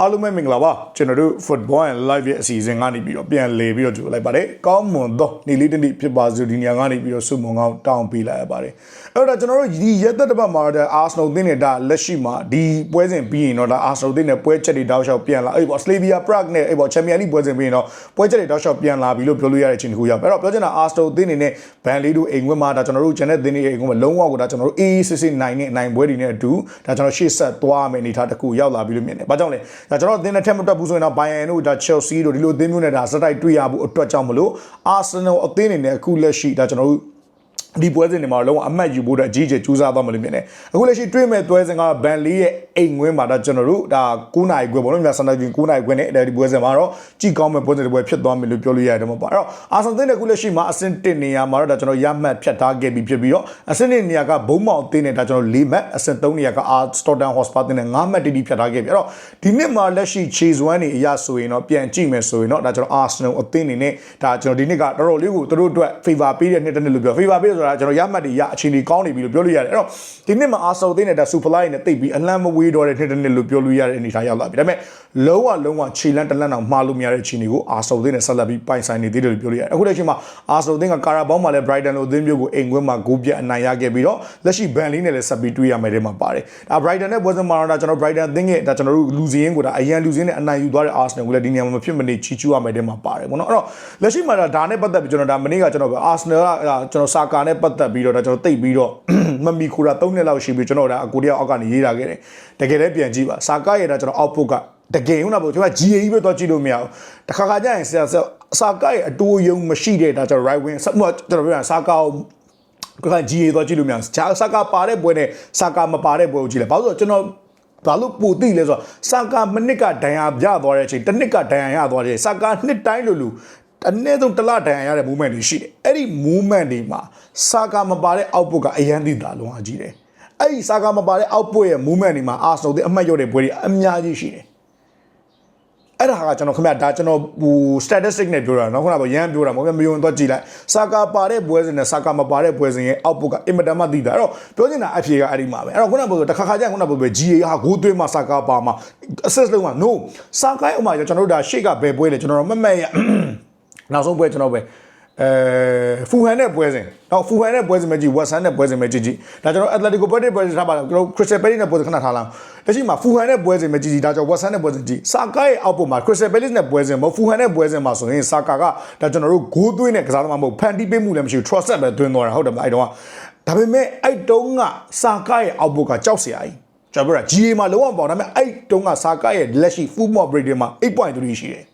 အားလုံးပဲမင်္ဂလာပါကျွန်တော်တို့ football and live ရဲ့အစီအစဉ်ကနေပြီးတော့ပြန်လေပြီးတော့ကြိုလိုက်ပါတယ်ကောင်းမွန်သောနေလေးတနေ့ဖြစ်ပါစို့ဒီနေရာကနေပြီးတော့ဆုမွန်ကောင်းတောင်းပေးလိုက်ရပါတယ်အဲ့တော့ကျွန်တော်တို့ဒီရက်သက်တစ်ပတ်မှာတော့ Arsenal တင်းနေတာလက်ရှိမှာဒီပွဲစဉ်ပြီးရင်တော့ဒါ Arsenal တင်းတဲ့ပွဲချက်တွေတောက်လျှောက်ပြန်လာအဲ့ပေါ့ Slavia Prague နဲ့အဲ့ပေါ့ Champions League ပွဲစဉ်ပြီးရင်တော့ပွဲချက်တွေတောက်လျှောက်ပြန်လာပြီလို့ပြောလို့ရတဲ့အချိန်တစ်ခုရောက်အဲ့တော့ပြောချင်တာ Arsenal တင်းနေနဲ့ဘန်လေးတို့အိမ်ဝင်းမှာဒါကျွန်တော်တို့ဂျန်တဲ့တင်းနေအိမ်ဝင်းမှာလုံးဝကိုဒါကျွန်တော်တို့ AA စစ်စစ်နိုင်နဲ့နိုင်ပွဲတွေနဲ့အတူဒါကျွန်တော်ရှေ့ဆက်သွားမယ်အနေထားတစ်ခုရောက်လာပြီလို့မြင်တယ်။ဘာကြောင့်လဲ။ဒါကျွန်တော်အသင်းနဲ့ထက်မတွက်ဘူးဆိုရင်တော့ Bayern တို့ဒါ Chelsea တို့ဒီလိုအသင်းမျိုးနဲ့ဒါစတိုက်တွေ့ရဖို့အတွက်ကြောင့်မလို့ Arsenal အသင်းအနေနဲ့အခုလက်ရှိဒါကျွန်တော်တို့ ဒီပွဲစဉ်တွေမှာလုံးဝအမှတ်ယူဖို့အတွက်အကြီးအကျယ်ကြိုးစားသွားမှလို့မြင်တယ်အခုလက်ရှိတွေ့မဲ့ပွဲစဉ်ကဘန်လေးရဲ့အိမ်ဝင်းမှာဒါကျွန်တော်တို့ဒါ9နိုင်ခွဲပေါ့နော်မြန်မာစံတော်ချိန်9နိုင်ခွဲနဲ့ဒီပွဲစဉ်မှာတော့ကြည်ကောင်းမဲ့ပွဲစဉ်တွေပွဲဖြစ်သွားမယ်လို့ပြောလို့ရတယ်မှာပါအဲ့တော့အာဆန်သင်းတဲ့အခုလက်ရှိမှာအဆင့်1နေရာမှာတော့ဒါကျွန်တော်ရမှတ်ဖြတ်ထားခဲ့ပြီးဖြစ်ပြီးတော့အဆင့်1နေရာကဘုံမောင်အသင်းနဲ့ဒါကျွန်တော်4မှတ်အဆင့်3နေရာကအာစတော်တန်ဟော့စပါတင်းနဲ့5မှတ်တိတိဖြတ်ထားခဲ့ပြီအဲ့တော့ဒီနှစ်မှာလက်ရှိ Chase 1နေအရဆိုရင်တော့ပြန်ကြည့်မယ်ဆိုရင်တော့ဒါကျွန်တော် Arsenal အသင်းနေနဲ့ဒါကျွန်တော်ဒီနှစ်ကတော်တော်လေးကိုသူတို့အတွက် favor ပေးတဲ့နှစ်တစ်နှစ်လို့ပြော favor ပေးဆိုတာကျွန်တော်ရမှတ်တွေရအခြေအနေကောင်းနေပြီလို့ပြောလို့ရတယ်အဲ့တော့ဒီနှစ်မှာ Arsenal အသင်းနဲ့ဒါ Super Light နဲ့တိတ်ပြီးအလန့်မဝေးတော့တဲ့နှစ်တစ်နှစ်လို့ပြောလို့ရတဲ့အနေအထားရောက်လာပြီဒါပေမဲ့လုံးဝလုံးဝခြေလန့်တလန့်အောင်မှားလို့မရတဲ့အခြေအနေကို Arsenal အသင်းနဲ့ဆက်လက်ပြီးပိုင်ဆိုင်နေသေးတယ်လို့ပြောလို့ရတယ်အခုလက်ရှိမှာ Arsenal အသင်းကကာရာဘောင်းမှာလည်း Brighton လိုအသင်းမျိုးကိုအိမ်ခွင်းမှာဂိုးပြတ်အနိုင်ရခဲ့ပြီးတော့လက်ရှိ Burnley နဲ့လည်းဆက်ပြီးတွေ့ရမယ်တဲ့မှာပါတယ်ဒါ Brighton နဲ့ပွဲစဉ်မှာတော့ကျွန်တော် Brighton အသင်းရဲ့ဒါကျွန်တော်တို့လူစည်းရင်းကိုဒါအရန်လူစည်းနဲ့အနိုင်ယူသွားတဲ့ Arsenal ကိုလည်းဒီနေရာမှာမဖြစ်မနေချီးကျူးရမယ်တဲ့မှာပါတယ်ပေါ့နော်အဲ့တော့လက်ရှိမှာဒါဒါနဲ့ပတ်သက်ပြီးကျွန်တော်ဒါမနေ့ကကျွန်တော် Arsenal ကကျွန်တော်စာကာနဲ့ပတ်သက်ပြီးတော့ဒါကျွန်တော်တိတ်ပြီးတော့မမီခိုရာ3နှစ်လောက်ရှိပြီကျွန်တော်ဒါအကိုတယောက်အောက်ကနေရေးတာခဲ့တယ်တကယ်လည်းပြန်ကြည့်ပါစာကာရဲ့ဒါကျွန်တော် output က တကယ်ဟုတ်လားပေါ့ကျွန်တော် GA ပဲတော့ကြည့်လို့မရဘူးတခါခါကျရင်ဆရာစာကာရဲ့အတိုးယုံမရှိတဲ့ဒါကျွန်တော် right wing ဆက်မကျွန်တော်ပြောရစာကာကိုက GA တော့ကြည့်လို့မရဘူးစာကာပါတဲ့ပွဲနဲ့စာကာမပါတဲ့ပွဲကိုကြည့်လဲဘာလို့ဆိုတော့ကျွန်တော်ဘာလို့ပိုတိလဲဆိုတော့စာကာမနစ်ကဒဏ်ရာရသွားတဲ့အချိန်တစ်နှစ်ကဒဏ်ရာရသွားတဲ့စာကာနှစ်တိုင်းလိုလိုအနည်းဆုံးတစ်လဒဏ်ရာရတဲ့ movement တွေရှိတယ်အဲ့ဒီ movement တွေမှာစာကာမပါတဲ့ output ကအရန်သိတာလုံးအကြီးတယ်အဲ့ဒီစာကာမပါတဲ့ output ရဲ့ movement တွေမှာ Arsenal တဲ့အမှတ်ရတဲ့ပွဲတွေအများကြီးရှိတယ် အဲ့ဒါကကျွန်တော်ခင်ဗျဒါကျွန်တော်ဟို statistic နဲ့ပြောတာနော်ခုနကရမ်းပြောတာမဟုတ်ဘူးမယုံတော့ကြည်လိုက်စာကာပါတဲ့ပွဲစဉ်နဲ့စာကာမပါတဲ့ပွဲစဉ်ရဲ့ output ကအင်မတန်မှသိတာအဲ့တော့ပြောချင်တာအဖြေကအဲ့ဒီမှာပဲအဲ့တော့ခုနကပြောတခါခါကျရင်ခုနကပြောပဲ GA ဟာဂိုးသွင်းမှာစာကာပါမှာ assist လုံးမှာ no စာကာဥမာကျွန်တော်တို့ဒါရှေ့ကဘယ်ပွဲလဲကျွန်တော်မမှတ်ရနောက်ဆုံးပွဲကျွန်တော်ပဲ အဲဖူဟန်နဲ့ပွဲစဉ်တော့ဖူဟန်နဲ့ပွဲစဉ်ပဲကြည့်ဝက်ဆန်နဲ့ပွဲစဉ်ပဲကြည့်ကြည့်ဒါကျွန်တော် Atletico Madrid ပွဲစဉ်ထားပါတော့ကျွန်တော် Crystal Palace နဲ့ပွဲစဉ်ခဏထားလားတရှိမှာဖူဟန်နဲ့ပွဲစဉ်ပဲကြည့်ကြည့်ဒါကျွန်တော်ဝက်ဆန်နဲ့ပွဲစဉ်ကြည့်စာကာရဲ့အောက်ပေါ်မှာ Crystal Palace နဲ့ပွဲစဉ်မဟုတ်ဖူဟန်နဲ့ပွဲစဉ်မှာဆိုရင်စာကာကဒါကျွန်တော်တို့ဂိုးသွင်းတဲ့ကစားသမားမဟုတ်ဖန်တီးပေးမှုလည်းမရှိဘူး trust ပဲသွင်းသွားတာဟုတ်တယ်မအဲ့တော့ဒါပေမဲ့အဲ့တုံးကစာကာရဲ့အောက်ပေါ်ကကြောက်စရာကြီးကျွန်တော်ပြောတာ GA မှာလုံးဝပေါ့ဒါပေမဲ့အဲ့တုံးကစာကာရဲ့လက်ရှိ full mob rate မှာ8.3ရှိတယ်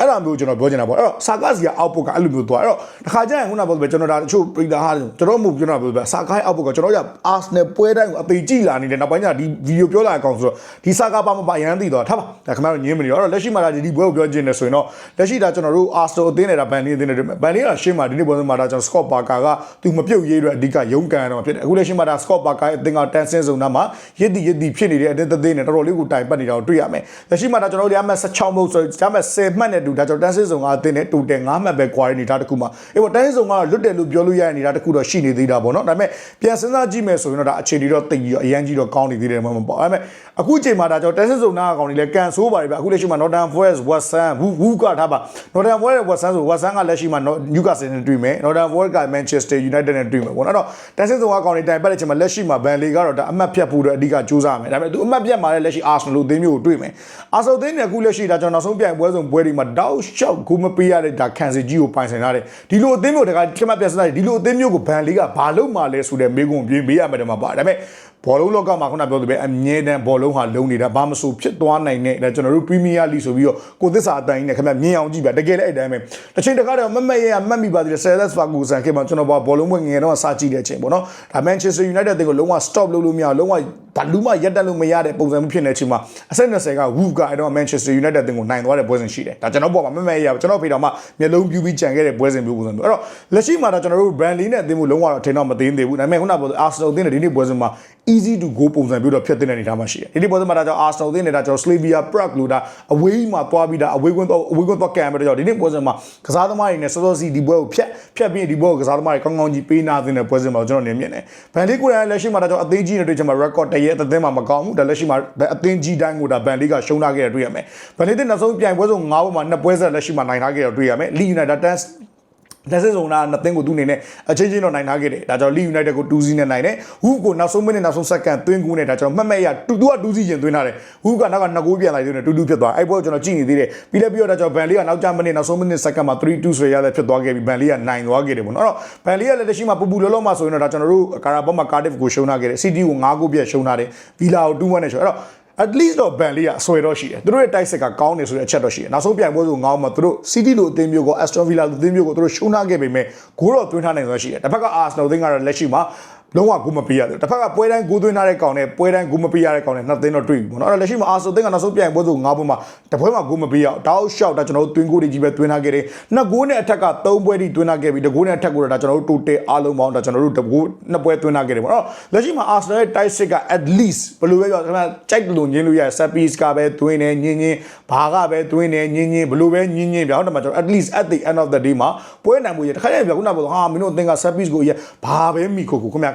အဲ့ဒါမျိုးကျွန်တော်ပြောချင်တာပေါ့အဲ့တော့စာကားစီက output ကအဲ့လိုမျိုးသွားအဲ့တော့တစ်ခါကျရင်ခုနကပြောပဲကျွန်တော်ဒါတချို့ပရိသတ်ဟာကျွန်တော်မှုကျွန်တော်ပြောပဲစာကား output ကကျွန်တော်ရ Arsenal ပွဲတိုင်းကိုအသေးကြည့်လာနေတဲ့နောက်ပိုင်းကျဒီဗီဒီယိုပြောလာအကောင်ဆိုတော့ဒီစာကားပါမပါရန်သိတော့ထားပါဒါခင်ဗျားတို့ညင်းမနေတော့အဲ့တော့လက်ရှိမှာဒါဒီပွဲကိုပြောချင်တယ်ဆိုရင်တော့လက်ရှိဒါကျွန်တော်တို့ Arsenal အသင်းနဲ့ဒါဘန်လေးအသင်းနဲ့ဘန်လေးကရှင်းမှာဒီနေ့ပွဲမှာဒါကျွန်တော် Scott Parker ကသူမပြုတ်ရေးအတွက်အဓိကရုန်းကန်ရတော့ဖြစ်တယ်အခုလက်ရှိမှာဒါ Scott Parker ရဲ့အသင်းကတန်ဆင်းစုံနာမှာရစ်တီရစ်တီဖြစ်နေတဲ့အသင်းသတင်းနဲ့တော်တော်လေးကိုတိုင်ပတ်နေတာကိုတွေ့ရမယ်လက်ရှိမှာဒါကျွန်တော်တို့ရမှ16မုတ်ဆိုရမှ10မှတ်နဲ့တူဒါကျွန်တော်တန်ဆင်းစုံကအသင်းနဲ့တူတယ်9မှတ်ပဲကွာရနေတာတခုမှအေးပေါ့တန်ဆင်းစုံကတော့လွတ်တယ်လို့ပြောလို့ရတဲ့နေတာတခုတော့ရှိနေသေးတာပေါ့နော်ဒါပေမဲ့ပြန်စဉ်းစားကြည့်မယ်ဆိုရင်တော့ဒါအခြေအနေတော့တိတ်ပြီးတော့အရန်ကြီးတော့ကောင်းနေသေးတယ်မှမပေါ့ဒါပေမဲ့အခုချိန်မှာဒါကျွန်တော်တန်ဆင်းစုံနာအကောင်တွေလည်းကန်ဆိုးပါတယ်ဗျအခုလက်ရှိမှာ Northern Forest West Ham ဝူဝူကထားပါ Northern Forest West Ham ဆို West Ham ကလက်ရှိမှာ Newcastle နဲ့တွေ့မယ် Northern Forest က Manchester United နဲ့တွေ့မယ်ပေါ့နော်အဲ့တော့တန်ဆင်းစုံအကောင်တွေတိုင်ပတ်တဲ့ချိန်မှာလက်ရှိမှာ Burnley ကတော့ဒါအမှတ်ဖြတ်ဖို့အတွက်အဓိကစူးစမ်းမယ်ဒါပေမဲ့သူအမှတ်ဖြတ်မှာလည်းလက်ရှိ Arsenal လို့အသင်းမျိုးကိုတွေ့မယ် Arsenal အသင်းနဲ့အခုလက်ရှိဒါကျွန်တော်နောက်ဆုံးပြိုင်ပွဲဆုံးပွဲတွေမှာတောက်လျှောက်ဂိုးမပေးရတဲ့ဒါခံစီကြီးကိုပိုင်ဆိုင်ထားတယ်ဒီလိုအသင်းမျိုးတခါခက်မှတ်ပြစလိုက်ဒီလိုအသင်းမျိုးကိုဘန်လီကဘာလို့မှလဲဆိုတဲ့မေးခွန်းပြေးမေးရမယ်တမှာပါဒါပေမဲ့ဘောလုံးလောကမှာခုနပြောသလိုပဲအမြဲတမ်းဘောလုံးဟာလုံးနေတာဘာမဆိုဖြစ်သွားနိုင်တဲ့ဒါကျွန်တော်တို့ Premier League ဆိုပြီးတော့ကိုသစ္စာအတိုင်းနဲ့ခင်ဗျမြင်အောင်ကြည့်ပါတကယ်လည်းအဲ့တိုင်းပဲတစ်ချိန်တခါတော့မမက်ရမတ်မိပါသေးတယ် Celeste Ferguson ခင်ဗျကျွန်တော်ဘောလုံးဝင်ငယ်တော့စကြည့်တဲ့အချိန်ပေါ့နော်ဒါ Manchester United တွေကိုလုံးဝ stop လုပ်လို့မရလုံးဝဘာလူမှရက်တက်လို့မရတဲ့ပုံစံမျိုးဖြစ်နေတဲ့အချိန်မှာအဆက်20က Wolves ကအဲ့တော့ Manchester United တင်ကိုနိုင်သွားတဲ့ပွဲစဉ်ရှိတယ်ဒါကျွန်တော်ပေါ်မှာမမက်ရကျွန်တော်ဖေတော်မှာမျက်လုံးပြူပြီးကြံခဲ့တဲ့ပွဲစဉ်မျိုးပုံစံမျိုးအဲ့တော့လက်ရှိမှာတော့ကျွန်တော်တို့ Burnley နဲ့အသင်းမှုလုံးဝတော့ထင်တော့မသိသေးဘူးဒါပေမဲ့ခုနကပြော Arsenal အသင်းနဲ့ဒီနေ့ပွဲစဉ်မှာ easy to go ပုံစံမျိုးတော့ဖြစ်တဲ့အနေအထားမှာရှိတယ်ဒီနေ့ပွဲစဉ်မှာဒါကြောင့် Arsenal အသင်းနဲ့ဒါကျွန်တော် Slavia Prague လို့ဒါအဝေးမှာသွားပြီးဒါအဝေးကွင်းတော့အဝေးကွင်းတော့ကံပဲတော့ကြောင့်ဒီနေ့ပွဲစဉ်မှာကစားသမားတွေနဲ့စောစောစီဒီပွဲကိုဖြတ်ဖြတ်ပြီးဒီပွဲကိုကစားသမားတွေကောင်းကောင်းကြီးပေးနာသင်းတဲ့ပွဲစဉ်မှာကျွန်တော်နေမြင်တယ်ဗန်လီကိုရလက်ရှိမှာဒါကြောင့်အသေးကြီးနဲ့တွေ့ချင်မှာ record ရဲ့အသင်းမှာမကောင်းဘူးဒါလက်ရှိမှာအသင်းကြီးတိုင်းကိုဒါဘန်လေးကရှုံးထားခဲ့ရတွေ့ရမယ်ဘန်လေးတဲ့နောက်ဆုံးပြိုင်ပွဲဆုံး၅ပွဲမှာနှစ်ပွဲဆက်လက်ရှိမှာနိုင်ထားခဲ့ရတွေ့ရမယ်လီယူနိုက်တက်တန် လက်စစ်ဆောင်နာနှစ်သင်းကိုသူ့အနေနဲ့အချင်းချင်းတော့နိုင်ထားခဲ့တယ်ဒါကြောင့် Leeds United ကို2-0နဲ့နိုင်တယ်ဟူကိုနောက်ဆုံးမိနစ်နောက်ဆုံးစက္ကန့်သွင်းကူးနဲ့ဒါကျွန်တော်မှတ်မဲ့ရတူတူက2-0ရင်သွင်းထားတယ်ဟူကနောက်က2ဂိုးပြန်လိုက်သေးတယ်တူတူဖြစ်သွားအဲ့ပွဲကိုကျွန်တော်ကြည့်နေသေးတယ်ပြီးလည်းပြီးတော့ဒါကျွန်တော်ဘန်လီကနောက်ကျမိနစ်နောက်ဆုံးမိနစ်စက္ကန့်မှာ3-2ဆိုရရဖြစ်သွားခဲ့ပြီးဘန်လီကနိုင်သွားခဲ့တယ်ပေါ့နော်အဲ့တော့ဘန်လီကလည်းလက်ရှိမှာပူပူလောလောမှာဆိုရင်တော့ဒါကျွန်တော်တို့ကာရာဘောမှာကာဒစ်ကိုရှုံးထားခဲ့တယ် City ကို9ဂိုးပြတ်ရှုံးထားတယ်ဗီလာကို2-1နဲ့ရှုံးအဲ့တော့ at least တော့ဘန်လေးကအဆွဲတော့ရှိတယ်သူတို့ရဲ့တိုက်ဆက်ကကောင်းတယ်ဆိုတဲ့အချက်တော့ရှိတယ်နောက်ဆုံးပြိုင်ပွဲဆိုငောင်းမှာသူတို့ City လိုအသင်းမျိုးကို Aston Villa လိုအသင်းမျိုးကိုသူတို့ရှုံးထားခဲ့ပေမဲ့ဂိုးတော့သွင်းထားနိုင်စွမ်းရှိတယ်တစ်ဖက်က Arsenal အသင်းကတော့လက်ရှိမှာ လုံးဝဂိုးမပေးရတယ်တစ်ဖက်ကပွဲတိုင်းဂိုးသွင်းထားတဲ့ကောင်နဲ့ပွဲတိုင်းဂိုးမပေးရတဲ့ကောင်နဲ့နှစ်သင်းတော့တွေ့ပြီပေါ့နော်အဲ့တော့လက်ရှိမှာ Arsenal အသင်းကနောက်ဆုံးပြိုင်ပွဲဆိုငါးပွဲမှာတစ်ပွဲမှာဂိုးမပေးရအောင်တောက်လျှောက်တာကျွန်တော်တို့သွင်းဂိုးတွေကြီးပဲသွင်းထားခဲ့တယ်နှစ်ဂိုးနဲ့အထက်ကသုံးပွဲထိသွင်းထားခဲ့ပြီးတစ်ဂိုးနဲ့အထက်ကိုတော့ဒါကျွန်တော်တို့ total အားလုံးပေါင်းဒါကျွန်တော်တို့တစ်ဂိုးနှစ်ပွဲသွင်းထားခဲ့တယ်ပေါ့နော်လက်ရှိမှာ Arsenal ရဲ့ tight six က at least ဘယ်လိုပဲပြောခင်ဗျာကြိုက်တယ်လို့ညင်းလို့ရ set piece ကပဲသွင်းနေညင်းညင်းဘာကပဲသွင်းနေညင်းညင်းဘယ်လိုပဲညင်းညင်းပြောင်းတယ်မှာကျွန်တော် at least at the end of the day မှာပွဲနိုင်မှုရတခါတည်းပြောခုနကပြောဟာမင်းတို့အသင်က set piece ကိုရဘာပဲမိခိုကိုခင်ဗျာ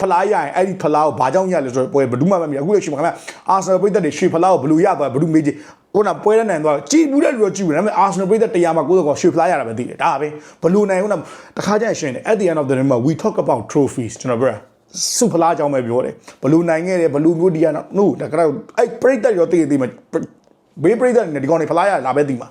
ဖလားရရင်အဲ့ဒီဖလားကိုဘာကြောင့်ရလဲဆိုတော့ပွဲဘယ်သူမှမမြင်အခုလည်းရှိမှာခင်ဗျအာဆနယ်ပိတ်သက်တွေရွှေဖလားကိုဘယ်လိုရသွားဘယ်သူမေးကြည့်ဟိုနာပွဲနဲ့နိုင်သွားကြည်ဘူးတဲ့လူတော့ကြည်ဘူးဒါပေမဲ့အာဆနယ်ပိတ်သက်တရားမှာကိုယ်တော့ရွှေဖလားရတာပဲသိတယ်ဒါပဲဘယ်လိုနိုင်ဟိုနာတခါကျရင်ရှင်းတယ် at the end of the day မှာ we talk about trophies ကျွန်တော်ပြောစုဖလားအကြောင်းပဲပြောတယ်ဘယ်လိုနိုင်ခဲ့တယ်ဘယ်လိုမျိုးဒီကနော် no ဒါကတော့အဲ့ပိတ်သက်ရောသိသိမှာဘေးပိတ်သက်နေဒီကောင်နေဖလားရလာပဲသိမှာ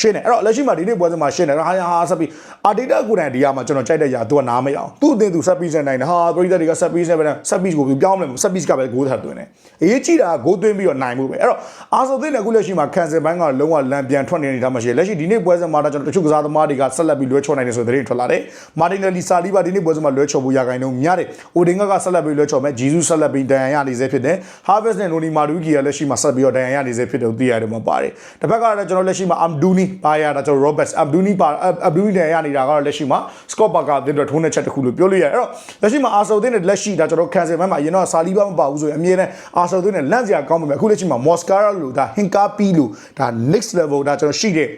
ရှင်းတယ်အဲ့တော့လက်ရှိမှာဒီနေ့ပွဲစဉ်မှာရှင်းတယ်ဟာဟာဆက်ပြီးအာဒေတာကိုယ်တိုင်ဒီကမှာကျွန်တော်ကြိုက်တဲ့ຢာသူကနားမရအောင်သူ့အသင်းသူဆက်ပြီးစနိုင်တယ်ဟာပရိသတ်တွေကဆက်ပြီးစပဲဆက်ပြီးကိုပြောင်းမလဲဆက်ပြီးကပဲဂိုးထပ်သွင်းတယ်အရေးကြီးတာကဂိုးသွင်းပြီးတော့နိုင်မှုပဲအဲ့တော့အာဆိုသင်းလည်းအခုလက်ရှိမှာကန်ဆယ်ဘိုင်းကလုံးဝလန်ပြန်ထွက်နေနေတာမှရှိလက်ရှိဒီနေ့ပွဲစဉ်မှာတော့ကျွန်တော်တချို့ကစားသမားတွေကဆက်လက်ပြီးလွဲချော်နိုင်တယ်ဆိုတဲ့သတင်းထွက်လာတယ်မာတင်နယ်လီဆာလီဘာဒီနေ့ပွဲစဉ်မှာလွဲချော်ဖို့ရခိုင်တော့များတယ်အိုဒင်ဂကဆက်လက်ပြီးလွဲချော်မယ်ဂျီဇုဆက်လက်ပြီးဒန်ရန်ရနေစေဖြစ်တယ်ဟာဗက်စ်နဲ့နိုနီမာဒူကီကလက်ရှိမှာဆက်ပြီးတော့ဒန်ရန်ရနေစေဖြစ်တယ်သိရတယ်မှာပါတယ်တစ်ဖက်ကတော့ကျွန်တော်လက်ရှိမှာအမ်ဒူနီပါရတာကျွန်တော် Roberts Abduni ပါ Abduni တန်ရနေတာကတော့လက်ရှိမှာ Scott Parker အသင်းတော်ထိုးနှက်ချက်တစ်ခုလို့ပြောလို့ရတယ်အဲ့တော့လက်ရှိမှာ Arsenal အသင်းနဲ့လက်ရှိဒါကျွန်တော် cancel မှမှာအရင်တော့ Saliba မပါဘူးဆိုရင်အမြဲတမ်း Arsenal အသင်းနဲ့လန့်စရာကောင်းပါမယ်အခုလက်ရှိမှာ Moscara လို့ဒါ Hinkapi လို့ဒါ next level ဒါကျွန်တော်ရှိတဲ့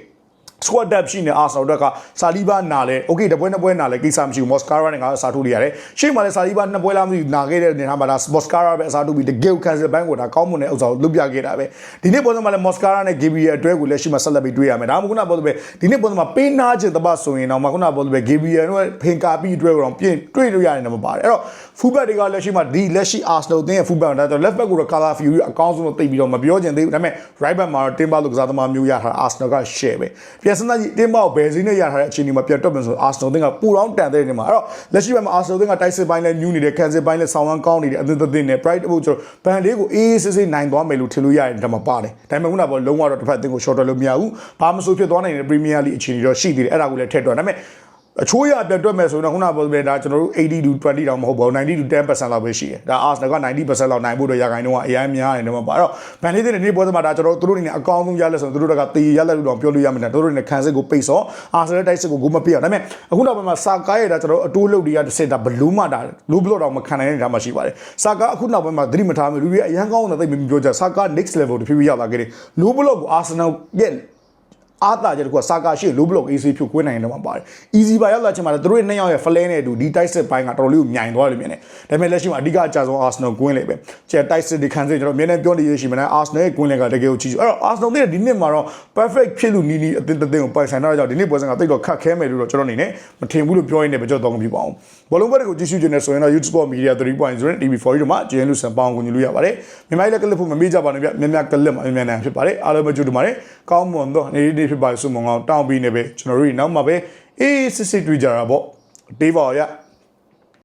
squad depth ရှိနေ Arsenal တက်ကဆာလီဘာနာလဲ okay တပွဲနှစ်ပွဲနာလဲကိစ္စမရှိဘူး Moscara နဲ့ငါအစားထိုးလိုက်ရတယ်ရှေ့မှာလဲဆာလီဘာနှစ်ပွဲလားမသိဘူးနာခဲ့တဲ့နေရာမှာဒါ Moscara ပဲအစားထိုးပြီးတကယ် cancel ဘန်းကိုဒါကောင်းမွန်တဲ့ဥစ္စာကိုလုပ်ပြခဲ့တာပဲဒီနေ့ပွဲစဉ်မှာလဲ Moscara နဲ့ Gabriel အတွဲကိုလက်ရှိမှာဆက်လက်ပြီးတွေ့ရမယ်ဒါမှမဟုတ်ခုနပြောလို့ပဲဒီနေ့ပွဲစဉ်မှာပေးနာခြင်းတပတ်ဆိုရင်တော့မှခုနပြောလို့ပဲ Gabriel တို့ဖင်ကာပြီးအတွဲကိုတော့ပြင်တွေ့လို့ရတယ်တော့မပါတယ်အဲ့တော့ fullback တွေကလက်ရှိမှာဒီလက်ရှိ Arsenal အသင်းရဲ့ fullback ဒါတော့ left back ကိုတော့ Cala Fury အကောင်းဆုံးလို့သိပြီးတော့မပြောချင်သေးဘူးဒါပေမဲ့ right back မှာတော့ Timber လို့ကစားသမားမျိုးရထားတာ Arsenal က share ပဲပြန်စမ်းကြည့် Timber ကိုဘယ်စည်းနဲ့ရထားတဲ့အချိန်ဒီမှာပြန်တွက်မယ်ဆို Arsenal အသင်းကပူတောင်းတန်တဲ့နေမှာအဲ့တော့လက်ရှိဘက်မှာ Arsenal အသင်းကတိုက်စစ်ပိုင်းလဲညူးနေတယ် cancel ပိုင်းလဲဆောင်းဝမ်းကောင်းနေတယ်အသင်းသင်းနဲ့ pride ဟိုကျွန်တော်ဘန်လေးကိုအေးအေးဆေးဆေးနိုင်သွားမယ်လို့ထင်လို့ရတယ်ဒါမှပါတယ်ဒါပေမဲ့ခုနကလုံးဝတော့တစ်ဖက်အသင်းကို short လို့မရဘူးဘာမှမဆိုဖြစ်သွားနိုင်တဲ့ Premier League အခြေအနေတော့ရှိသေးတယ်အဲ့ဒါကိုလည်းထည့်တွက်ဒါပေမဲ့ အချိုးရပြတ်တွက်မယ်ဆိုရင်တော့ခုနကပြောပြဒါကျွန်တော်တို့80 to 20တောင်မဟုတ်ပါဘူး90 to 10%လောက်ပဲရှိတယ်ဒါ Arsenal က90%လောက်နိုင်ဖို့တော့ရခိုင်တော့အရင်များတယ်တော့ပါအဲ့တော့ဗန်လေးတဲ့နေ့ပွဲသမားဒါကျွန်တော်တို့တို့အနေနဲ့အကောင်းဆုံးရလက်ဆိုရင်တို့တို့ကတေးရလက်လို့တော့ပြောလို့ရမှာတို့တို့နဲ့ခံစစ်ကိုပိတ်စော Arsenal တိုက်စစ်ကိုဂိုးမပေးအောင်ဒါပေမဲ့အခုနောက်ပိုင်းမှာစာကားရဲ့ဒါကျွန်တော်တို့အတိုးလုတ်တွေကတစ်စစ်ဒါဘလူးမှဒါလူးဘလော့တော့မခံနိုင်တဲ့နေရာမှာရှိပါတယ်စာကားအခုနောက်ပိုင်းမှာသတိမထားမိလူတွေအရန်ကောင်းတဲ့သိမပြောကြစာကား next level တဖြည်းဖြည်းရောက်လာခဲ့တယ်လူးဘလော့ကို Arsenal ရဲ့ အားတာချက်တခုကစာကာရှိလိုဘလော့ AC ဖြုတ်ခွင်းနိုင်တယ်မှာပါတယ် easy ပါရောက်လာချင်မှာသူတို့ရဲ့နှစ်ယောက်ရဲ့ flare နဲ့အတူဒီ tight set ဘိုင်းကတော်တော်လေးကိုမြိုင်သွားတယ်မြင်တယ်ဒါပေမဲ့လက်ရှိမှာအဓိကအကြဆုံး Arsenal ကွင်းလေပဲကျဲ tight set ဒီခံစစ်ကျွန်တော်မြင်နေပြောနေရရှိမလား Arsenal ရဲ့ကွင်းလေကတကယ်ကိုကြီးအဲ့တော့ Arsenal ရဲ့ဒီနှစ်မှာတော့ perfect ဖြစ်လို့နီးနီးအသင်းတစ်သင်းကိုပိုင်ဆိုင်တော့ကြောင့်ဒီနှစ်ပွဲစဉ်ကတိတ်တော့ခတ်ခဲမယ်လို့တော့ကျွန်တော်အနေနဲ့မထင်ဘူးလို့ပြောရင်းနဲ့ပဲကြောက်တော့မဖြစ်ပါဘူးဘောလုံးဘက်တွေကိုကြည့်ရှုခြင်းနဲ့ဆိုရင်တော့ YouTube Sport Media 3.0 TV4 တို့မှာကျင်းလူစံပေါင်းကိုညလို့ရပါတယ်မြန်မာလည်းကလစ်ဖို့မမေ့ကြပါနဲ့ဗျမြများကလစ်မှာမြန်မြန်ဖြစ်ပါတယ်အားလုံးပဲကြိုးတူပါတယ်ကောင်းမွန်တော့နေ့နေ့ဖြစ်ပါစုမုံအောင်တောင်းပြီးနေပဲကျွန်တော်တို့နောက်မှာပဲအေးစစ်စစ်တွေ့ကြတာပေါ့တေးပါရ